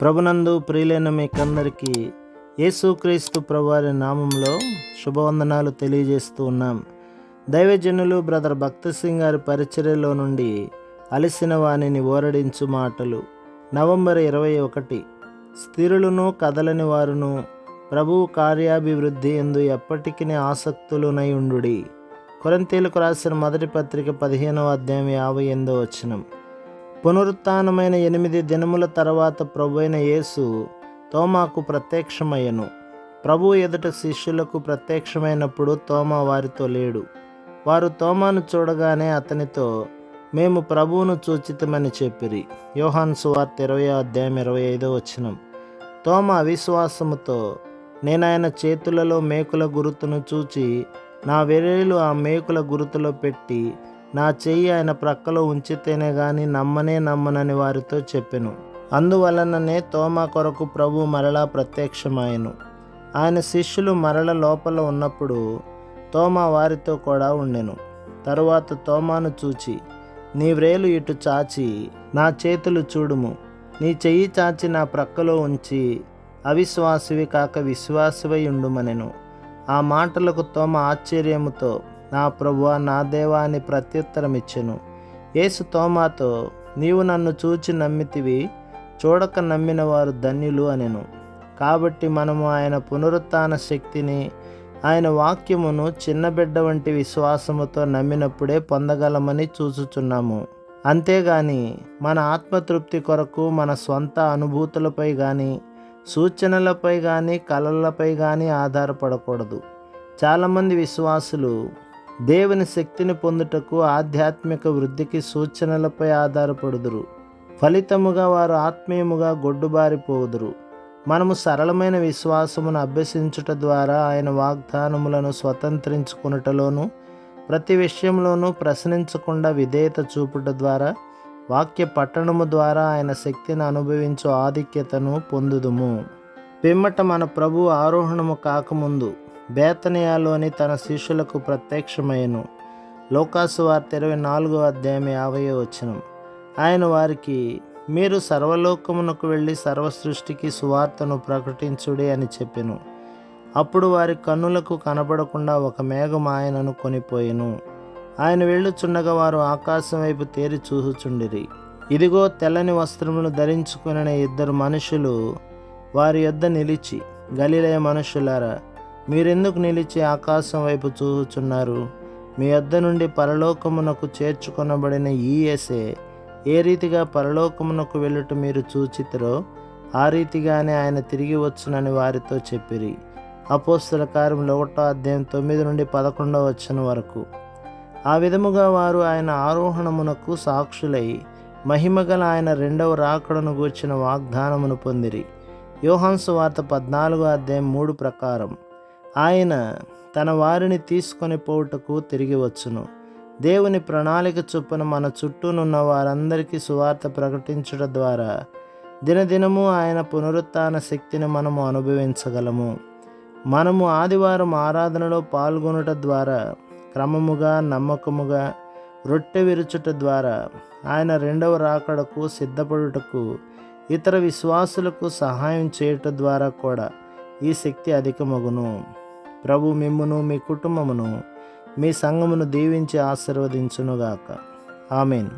ప్రభునందు ప్రియులైన మీకందరికీ యేసుక్రీస్తు ప్రభువారి నామంలో శుభవందనాలు తెలియజేస్తూ ఉన్నాం. దైవజనులు బ్రదర్ భక్త సింగ్ గారి పరిచర్యలో నుండి అలసిన వాణిని ఓరడించు మాటలు. నవంబర్ ఇరవై ఒకటి. స్థిరులను కదలని వారును ప్రభువు కార్యాభివృద్ధి ఎందు ఎప్పటికీ ఆసక్తులునై ఉండుడి. కొరంతీలకు రాసిన మొదటి పత్రిక పదిహేనవ అధ్యాయం యాభై ఎనిమిదో వచనం. పునరుత్నమైన ఎనిమిది దినముల తర్వాత ప్రభు అయిన యేసు తోమాకు ప్రత్యక్షమయ్యను. ప్రభు ఎదుట శిష్యులకు ప్రత్యక్షమైనప్పుడు తోమా వారితో లేడు. వారు తోమాను చూడగానే అతనితో మేము ప్రభువును చూచితమని చెప్పిరి. యోహాన్ సువార్త ఇరవై అధ్యాయం ఇరవై ఐదో వచనం. తోమ అవిశ్వాసముతో నేను ఆయన చేతులలో మేకుల గురుతును చూచి నా వెరేలు ఆ మేకుల గురుతులో పెట్టి నా చెయ్యి ఆయన ప్రక్కలో ఉంచితేనే గాని నమ్మనే నమ్మనని వారితో చెప్పెను. అందువలననే తోమా కొరకు ప్రభు మరలా ప్రత్యక్షమాయను. ఆయన శిష్యులు మరల లోపల ఉన్నప్పుడు తోమా వారితో కూడా ఉండెను. తరువాత తోమాను చూచి నీ వ్రేలు ఇటు చాచి నా చేతులు చూడుము. నీ చెయ్యి చాచి నా ప్రక్కలో ఉంచి అవిశ్వాసివి కాక విశ్వాసివై ఉండుమనెను. ఆ మాటలకు తోమ ఆశ్చర్యముతో నా ప్రభువ నా దేవా అని ప్రత్యుత్తరం ఇచ్చెను యేసు తోమాతో నీవు నన్ను చూచి నమ్మితివి చూడక నమ్మిన వారు ధన్యులు అనెను. కాబట్టి మనము ఆయన పునరుత్న శక్తిని ఆయన వాక్యమును చిన్న బిడ్డ వంటి విశ్వాసముతో నమ్మినప్పుడే పొందగలమని చూచుచున్నాము. అంతేగాని మన ఆత్మతృప్తి కొరకు మన స్వంత అనుభూతులపై కానీ సూచనలపై కానీ కళలపై కానీ ఆధారపడకూడదు. చాలామంది విశ్వాసులు దేవుని శక్తిని పొందుటకు ఆధ్యాత్మిక వృద్ధికి సూచనలపై ఆధారపడుదురు. ఫలితముగా వారు ఆత్మీయముగా గొడ్డుబారిపోదురు. మనము సరళమైన విశ్వాసమును అభ్యసించుట ద్వారా ఆయన వాగ్దానములను స్వతంత్రించుకున్నటలోను ప్రతి విషయంలోనూ ప్రశ్నించకుండా విధేయత చూపుట ద్వారా వాక్య పట్టణము ద్వారా ఆయన శక్తిని అనుభవించు ఆధిక్యతను పొందుదుము. పిమ్మట మన ప్రభు ఆరోహణము కాకముందు బేతనియాలోని తన శిష్యులకు ప్రత్యక్షమయ్యను. లోకాసు వార్త ఇరవై నాలుగో అధ్యాయం యాభై వచనం. ఆయన వారికి మీరు సర్వలోకమునకు వెళ్ళి సర్వసృష్టికి సువార్తను ప్రకటించుడి అని చెప్పెను. అప్పుడు వారి కన్నులకు కనబడకుండా ఒక మేఘం ఆయనను కొనిపోయెను. ఆయన వెళ్ళుచుండగా వారు ఆకాశం వైపు తేరి చూసుచుండిరి. ఇదిగో తెల్లని వస్త్రములు ధరించుకుని ఇద్దరు మనుషులు వారి యొద్ద నిలిచి గలిలయ మనుషులారా మీరెందుకు నిలిచి ఆకాశం వైపు చూచుచున్నారు? మీ వద్ద నుండి పరలోకమునకు చేర్చుకొనబడిన ఈఎస్ఏ ఏ రీతిగా పరలోకమునకు వెళ్ళుట మీరు చూచితరో ఆ రీతిగానే ఆయన తిరిగి వచ్చునని వారితో చెప్పిరి. అపోస్తుల కార్యములు ఒకటో అధ్యాయం తొమ్మిది నుండి పదకొండవ వచ్చిన వరకు. ఆ విధముగా వారు ఆయన ఆరోహణమునకు సాక్షులై మహిమగల ఆయన రెండవ రాకడను గూర్చిన వాగ్దానమును పొందిరి. యోహాన్సు వార్త పద్నాలుగో అధ్యాయం మూడు ప్రకారం. ఆయన తన వారిని తీసుకొని పోవుటకు తిరిగి వచ్చును. దేవుని ప్రణాళిక చొప్పున మన చుట్టూనున్న వారందరికీ సువార్త ప్రకటించడం ద్వారా దినదినము ఆయన పునరుత్న శక్తిని మనము అనుభవించగలము. మనము ఆదివారం ఆరాధనలో పాల్గొనుట ద్వారా క్రమముగా నమ్మకముగా రొట్టె విరుచుట ద్వారా ఆయన రెండవ రాకడకు సిద్ధపడుటకు ఇతర విశ్వాసులకు సహాయం చేయుట ద్వారా కూడా ఈ శక్తి అధికమగును. ప్రభు మిమ్మును మీ కుటుంబమును మీ సంఘమును దీవించి ఆశీర్వదించునుగాక. ఆమెన్.